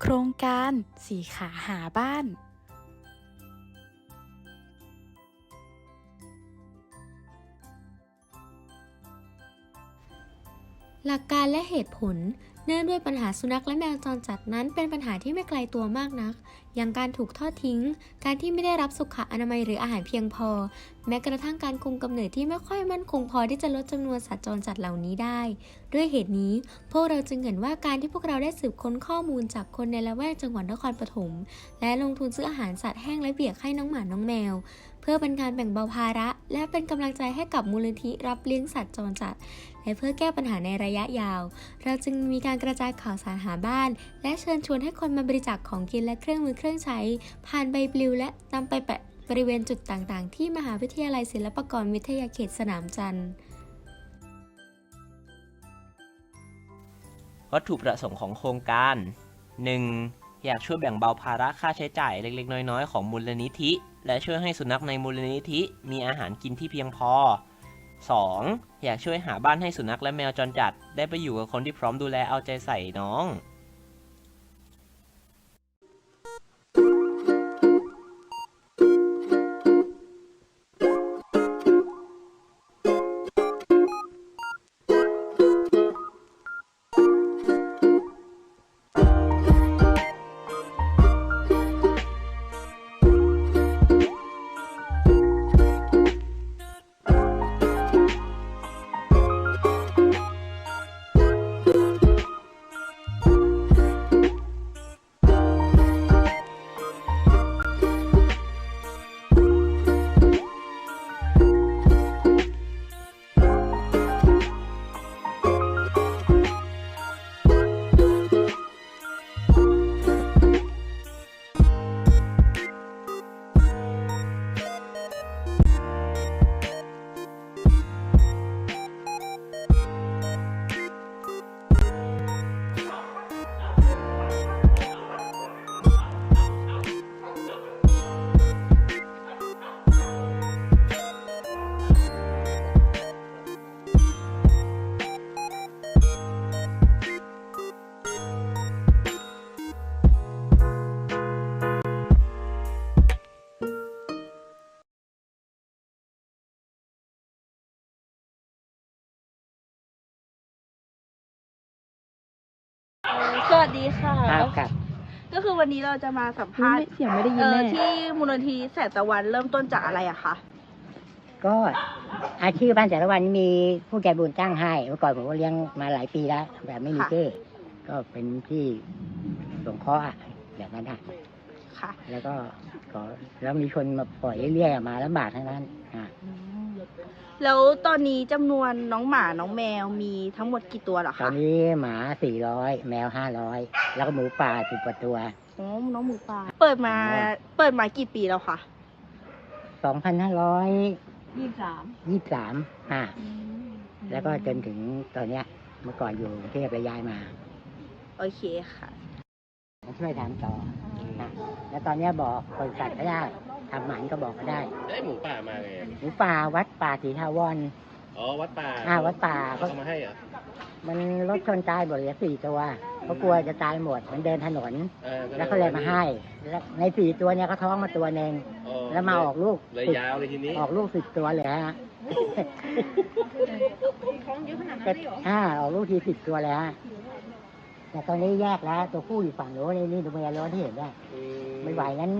โครงการสีขาหาบ้าน หลักการและเหตุผล เนื่องด้วยปัญหาสุนัขและแมวจรจัดนั้นเป็นปัญหาที่ไม่ไกลตัวมากนัก อย่างการถูกทอดทิ้ง การที่ไม่ได้รับสุขอนามัยหรืออาหารเพียงพอ แม้กระทั่งการคุมกำเนิดที่ไม่ค่อยมั่นคงพอที่จะลดจำนวนสัตว์จรจัดเหล่านี้ได้ ด้วยเหตุนี้ พวกเราจึงเห็นว่าการที่พวกเราได้สืบค้นข้อมูลจากคนในละแวกจังหวัดนครปฐมและลงทุนซื้ออาหารสัตว์แห้งและเบียกให้น้องหมาน้องแมว พื่อเป็นการแบ่งเบาภาระ และเป็นกำลังใจให้กับมูลนิธิรับเลี้ยงสัตว์จรจัด และเพื่อแก้ปัญหาในระยะยาว เราจึงมีการกระจายข่าวสารหาบ้าน และเชิญชวนให้คนมาบริจาคของกินและเครื่องมือเครื่องใช้ ผ่านใบปลิวและนำไปแปะบริเวณจุดต่างๆ ที่มหาวิทยาลัยศิลปากรวิทยาเขตสนามจันทร์วัตถุประสงค์ของโครงการ 1. อยากช่วยแบ่งเบาภาระค่าใช้จ่ายเล็ก ๆ น้อย ๆ ของมูลนิธิ และช่วยให้สุนัขในมูลนิธิมีอาหารกินที่เพียงพอ 2. อยากช่วยหาบ้านให้สุนัขและแมวจรจัด ได้ไปอยู่กับคนที่พร้อมดูแลเอาใจใส่น้อง วัสดีค่ะ ครับครับ ก็คือวันนี้เราจะมาสัมภาษณ์เสียงไม่ได้ยินเอ่อแน่ ที่มูลนิธิแสงตะวันเริ่มต้นจากอะไรอะคะ ก็อาชีพบ้านแต่ละวันมีผู้ใจบุญจ้างให้เมื่อก่อนผมก็เลี้ยงมาหลายปีแล้วแบบไม่มีค่ะ ชื่อก็เป็นที่สงเคราะห์อะแบบนั้นอะค่ะแล้วก็ขอแล้วมีคนมาปล่อยเรื่อยๆมาลำบากทั้งนั้นอะ แล้วตอนนี้จำนวนน้องหมาน้องแมวมีทั้งหมดกี่ตัวเหรอตอคะนนี้หมาสี่ร้อยแมวห้าร้อยแล้วก็หมูป่าสิบกว่าตัวอ๋อน้องหมูป่าเปิดมาอ๋อเปิดมากี่ปีแล้วคะสองพันห้าร้อยยี่สามยี่สามอะแล้วก็จนถึงตอนเนี้ยเมื่อก่อนอยู่กรุงเทพไปย้ายมาโอเคค่ะมาช่วยทำต่อนะแล้วตอนเนี้ยบอกบริษัทก็ได้ ทำหมันก็บอกก็ได้ได้หมูป่ามาไงหมูป่าวัดป่าศรีทาวร อ๋อวัดป่าอ่าวัดป่า เขามาให้เหรอมันรถชนตายหมดเหลือสี่ตัวเขากลัวจะตายหมดมันเดินถนน ออแล้วเขาเลยมาให้แล้วในสี่ตัวเนี้ยเขาท้องมาตัวหนึ่งอ๋อแล้วมาออกลูกเลยสิบยาวเลยทีนี้ออกลูกสิบตัวเลยฮะ ท้องเยอะขนาดนั้นก็เลยเหรอ อ่าออกลูกทีสิบตัวแล้วฮะแต่ตอนนี้แยกแล้ว ตัวผู้อยู่ฝั่งโน้นนี่นี่ตัวเมียร้อนที่เห็นเนี่ยอื ไม่ไหวงั้น